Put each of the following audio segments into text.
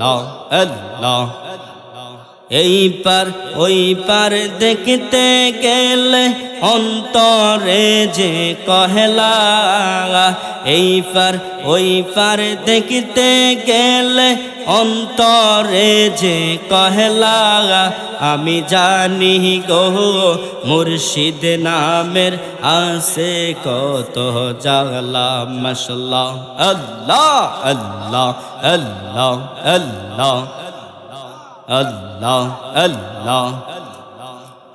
আল্লাহ আল্লাহ। এই পার, ওই পার দেখতে গেলে অন্তরে যে কহলা, এই পার, ওই পার দেখতে গেলে অন্তরে যে কহলা, আমি জানি গো মুর্শিদ নামের আসে কত জাগলা মশলা আল্লাহ আল্লাহ আল্লাহ আল্লাহ। আল্লাহ আল্লাহ।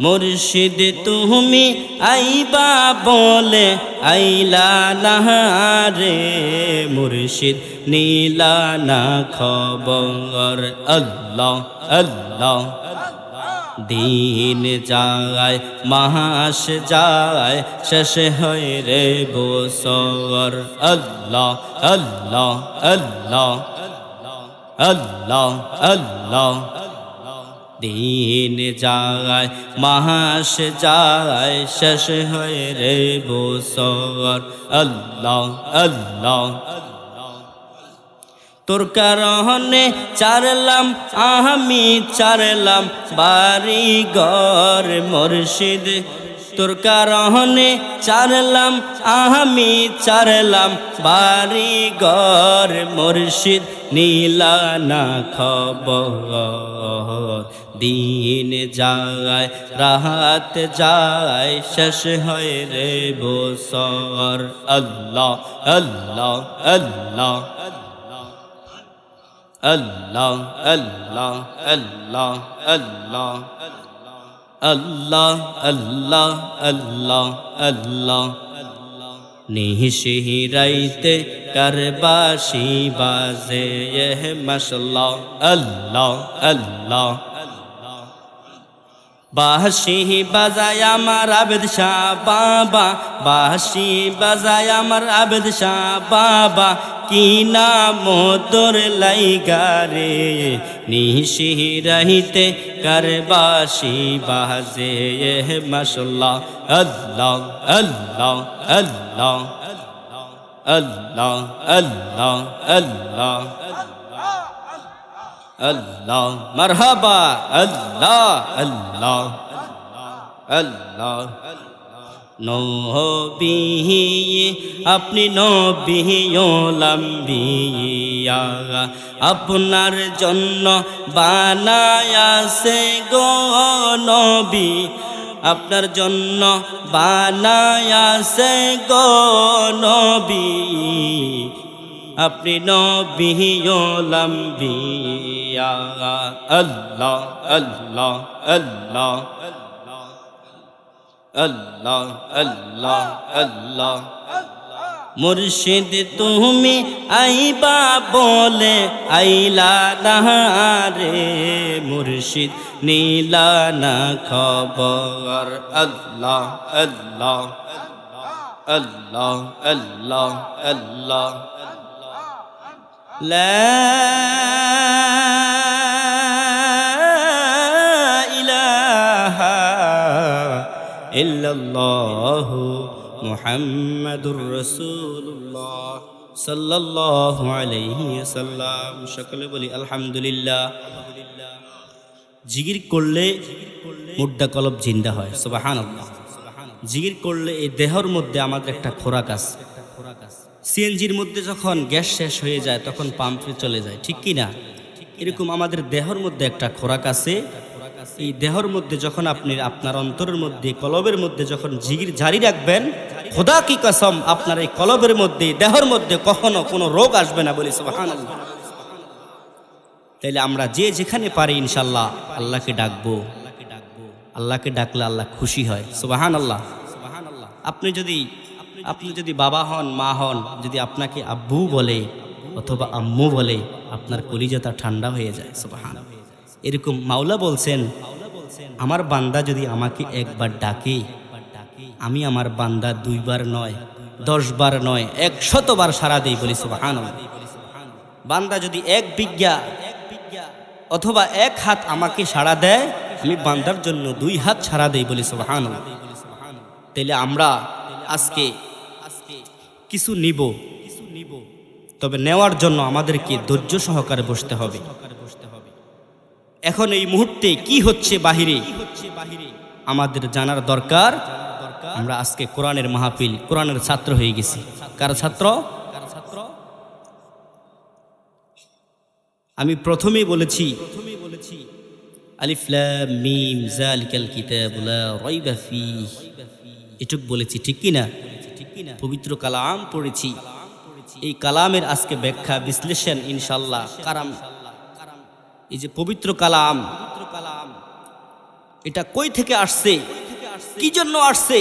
মুর্শিদ তুমি আইবা বলে, আইলা না রে মুর্শিদ নীলা না খবর। আল্লাহ আল্লাহ। দিন যায়, মাস যায়, শেষ হয় রে বসর আল্লাহ আল্লাহ আল্লাহ। আল্লাহ আল্লাহ। দিন যায়, মাস যায়, শেষ হয়ে রে বসর আল্লাহ আল্লাহ তোর কারণে চারলাম, আমি চারলাম বাড়ি ঘর মুর্শিদ। তোর কারণে চারলাম, আমি চারলাম বাড়ি ঘর মুর্শিদ। নীলা না খবর দিন যায় রাহাত যায় শেষ হয় রে বসর আল্লাহ আল্লাহ আল্লাহ আল্লাহ আল্লাহ আল্লাহ আল্লাহ আল্লাহ আল্লাহ আল্লাহ আল্লাহ নিহিসি রাইতে কারবাসি বাজে এহ মশলা আল্লাহ আল্লাহ বাঁশি বাজায় আমার আবেদ শাহ বাবা, বাঁশি বাজায় আমার আবেদ শাহ বাবা। কি নাম তোর লাইগারে নিশি রহিতে করবাসি বাজে? এহ মশলা আল্লাহ আল্লাহ আল্লাহ আল্লাহ আল্লাহ আল্লাহ। আল্লাহ, মারহাবা, আল্লাহ আল্লাহ আল্লাহ নবী, আপনি নবী লম্বিয়া আপনার জন্য বানায়াসে গো নবী। আপনার জন্য বানায়াসে গো নবী। আপনি নবিয়া আল্লাহ আল্লাহ আল্লাহ আল্লাহ আল্লাহ আল্লাহ। মুর্শিদ তুমি আইবা বলে আইলা না রে মুর্শিদ নীলা না খবর। আল্লাহ আল্লাহ আল্লাহ আল্লাহ আল্লাহ। لا ইল্লাল্লাহ মুহাম্মাদুর রসুল্লাহ সাল্লাল্লাহু আলাইহি ওয়াসাল্লাম। সকলে বলি আলহামদুলিল্লাহ। জিগির করলে মুদ্রা কলব জিন্দা হয়, সুবহানাল্লাহ। জিগির করলে এই দেহর মধ্যে আমাদের একটা খোরাক আছে। সিএনজির মধ্যে যখন গ্যাস শেষ হয়ে যায়, তখন পাম্পে চলে যায়, ঠিক কি না এরকম আমাদের দেহর মধ্যে একটা খোরাক আছে এই দেহর মধ্যে যখন আপনি, আপনার অন্তরের মধ্যে, কলবের মধ্যে যখন জিগির জারি রাখবেন, খোদা কি কসম, আপনার এই কলবের মধ্যে, দেহর মধ্যে কখনো কোনো রোগ আসবে না বলি তাইলে আমরা যে যেখানে পারি ইনশাল্লাহ আল্লাহকে ডাকবো। আল্লাহকে ডাকলে আল্লাহ খুশি হয় সুবাহান আল্লাহ আপনি যদি আপনি যদি বাবা হন, মা হন, যদি আপনাকে আব্বু বলে অথবা আম্মু বলে, আপনার কলিজাতা ঠান্ডা হয়ে যায় সুবাহান এরকম মাওলা বলছেন, আমার বান্দা যদি আমাকে একবার ডাকে, আমি আমার বান্দা দুইবার নয়, দশবার নয় একশতবার সারা দেই বলি সুবাহান বান্দা যদি এক বিজ্ঞা অথবা এক হাত আমাকে সাড়া দেয়, আমি বান্দার জন্য দুই হাত ছাড়া দেই বলি সুবাহান তাইলে আমরা আজকে কিছু নিব, তবে নেওয়ার জন্য আমাদেরকে ধৈর্য সহকারে বসতে হবে। এখন এই মুহূর্তে কি হচ্ছে বাহিরে? আমাদের জানার দরকার, আমরা আজকে কোরআনের মাহফিল, কোরআনের ছাত্র হয়ে গেছি। কার ছাত্র? আমি প্রথমেই বলেছি এটুক বলেছি, ঠিক কি না? পবিত্র কালাম পড়েছি। এই কালামের আজকে ব্যাখ্যা, বিশ্লেষণ ইনশাল্লাহ কারাম এই যে পবিত্র কালাম, এটা কই থেকে আসছে? কি জন্য আসছে?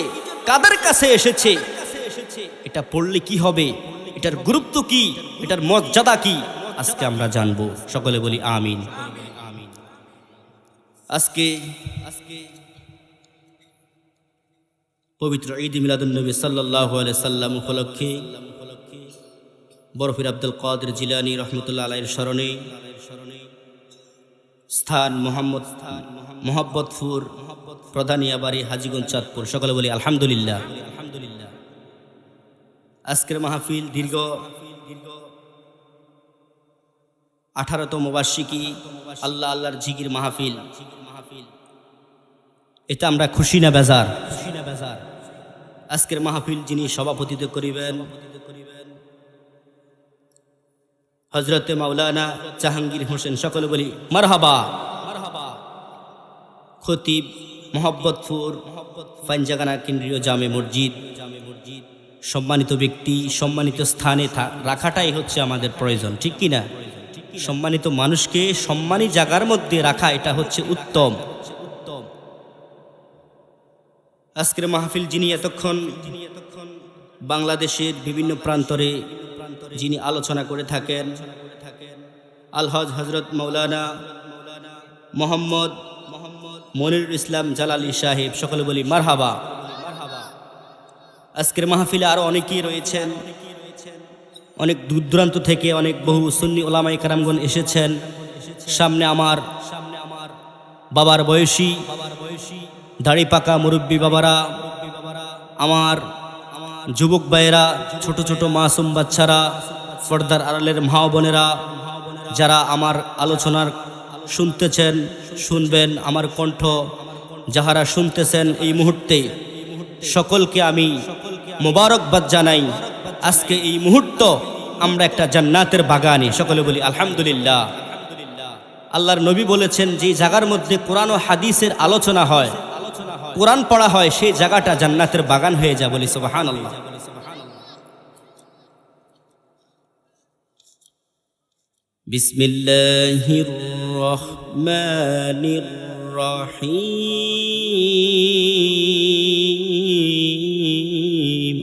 কাদের কাছে এসেছে? এটা পড়লে কি হবে? এটার গুরুত্ব কি? এটার মর্যাদা কি? আজকে আমরা জানব। সকলে বলি আমিন। আজকে আজকে পবিত্র ঈদ মিলাদুলনবী সাল্লাহ সাল্লাম উপলক্ষে বরফির আব্দুল কাদের জিলানি রহমতুল্লাহ আলাইয়ের স্মরণে স্থান মোহাম্মদ মোহাম্মদপুর প্রধানিয়াবাড়ি হাজিগঞ্জ চাঁদপুর। সকলে বলি আলহামদুলিল্লাহ। আলহামদুলিল্লাহ আজকের মাহফিল দীর্ঘ আঠারোতম বার্ষিকী আল্লাহ আল্লাহর জিগির মাহফিল। এটা আমরা খুশি না বেজার খুশি না বেজার? আজকের মাহফিল যিনি সভাপতিত্ব করিবেন হজরতে মাওলানা জাহাঙ্গীর হোসেন সকলে বলি, মারহাবা। মারহাবা খতিব মোহাব্বতপুর পাঞ্জাগানা কেন্দ্রীয় জামে মসজিদ। জামে মসজিদ সম্মানিত ব্যক্তি, সম্মানিত স্থানে রাখাটাই হচ্ছে আমাদের প্রয়োজন, ঠিক কি না সম্মানিত মানুষকে সম্মানী জায়গার মধ্যে রাখা, এটা হচ্ছে উত্তম উত্তম। আজকের মাহফিল যিনি এতক্ষণ বাংলাদেশের বিভিন্ন প্রান্তরে যিনি আলোচনা করে থাকেন, আলহজ হজরত মৌলানা মোহাম্মদ মোহাম্মদ মনিরুল ইসলাম জালালি সাহেব, সকলে বলি মারহাবা। আজকের মাহফিলে আরও অনেকেই রয়েছেন। অনেক দূর দূরান্ত থেকে অনেক বহু সুন্নি ওলামাই কারামগণ এসেছেন। সামনে আমার সামনে আমার বাবার বয়সী বাবার বয়সী, দাড়ি পাকা মুরব্বী বাবারা, আমার যুবক ভাইয়েরা, ছোট ছোট মাসুম বাচ্চারা, ফর্দার আড়ালের মা বোনেরা, যারা আমার আলোচনার শুনতেছেন, শুনবেন, আমার কণ্ঠ যাহারা শুনতেছেন এই মুহূর্তে, সকলকে আমি মোবারকবাদ জানাই, আজকে এই মুহূর্ত আমরা একটা জান্নাতের বাগানে, সকলে বলি আলহামদুলিল্লাহ। আল্লাহর নবী বলেছেন, যে জায়গার মধ্যে কোরআন হাদিসের আলোচনা হয় কোরআন পড়া হয় সেই জায়গাটা জান্নাতের বাগান হয়ে যায় বলি সুবাহান আল্লাহ বিসমিল্লাহির রহমানির রহিম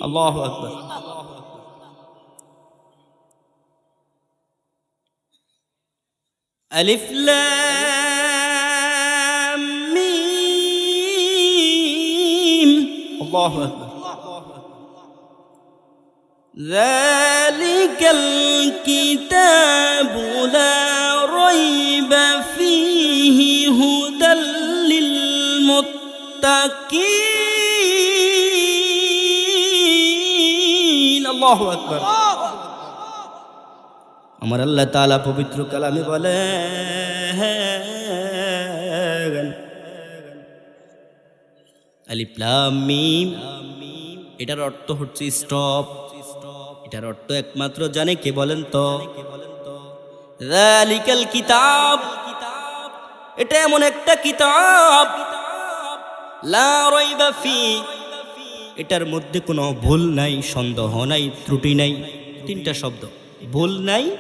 আল্লাহু আকবার ألف لام الله أكبر ذلك الكتاب لا ريب فيه هدى للمتقين الله أكبر আমার আল্লাহ তালা পবিত্র কালামে বলেন আলিপ্লাম মিম। এটার অর্থ হচ্ছে স্টপ। এটার অর্থ একমাত্র জানে কে বলেন তো? রালিকাল কিতাব। এটা এমন একটা কিতাব। লা রাইবা ফি। এটার মধ্যে কোনো ভুল নাই, সন্দেহ নাই, ত্রুটি নাই। তিনটা শব্দ। ভুল নাই,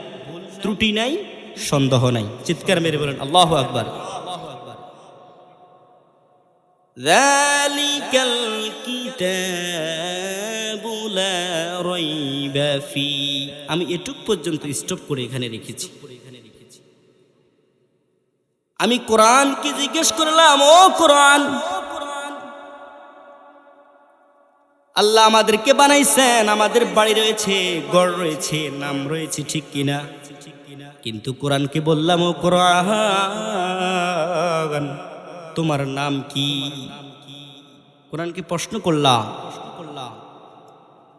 ত্রুটি নাই, সন্দেহ নাই। চিৎকার মেরে বলেন, আল্লাহ আকবার। ذلك الكتاب لا ريب فيه আমি এটুক পর্যন্ত স্টপ করে এখানে রেখেছি আমি কোরআনকে জিজ্ঞেস করলাম ও কোরআন আল্লাহ আমাদেরকে বানাইছেন আমাদের বাড়ি রয়েছে গড় রয়েছে নাম রয়েছে ঠিক কিনা কিন্তু কোরআনকে বললাম ও কোরআন তোমার নাম কি? কোরআনকে প্রশ্ন করলাম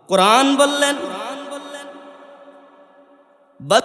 কোরআন বললেন বল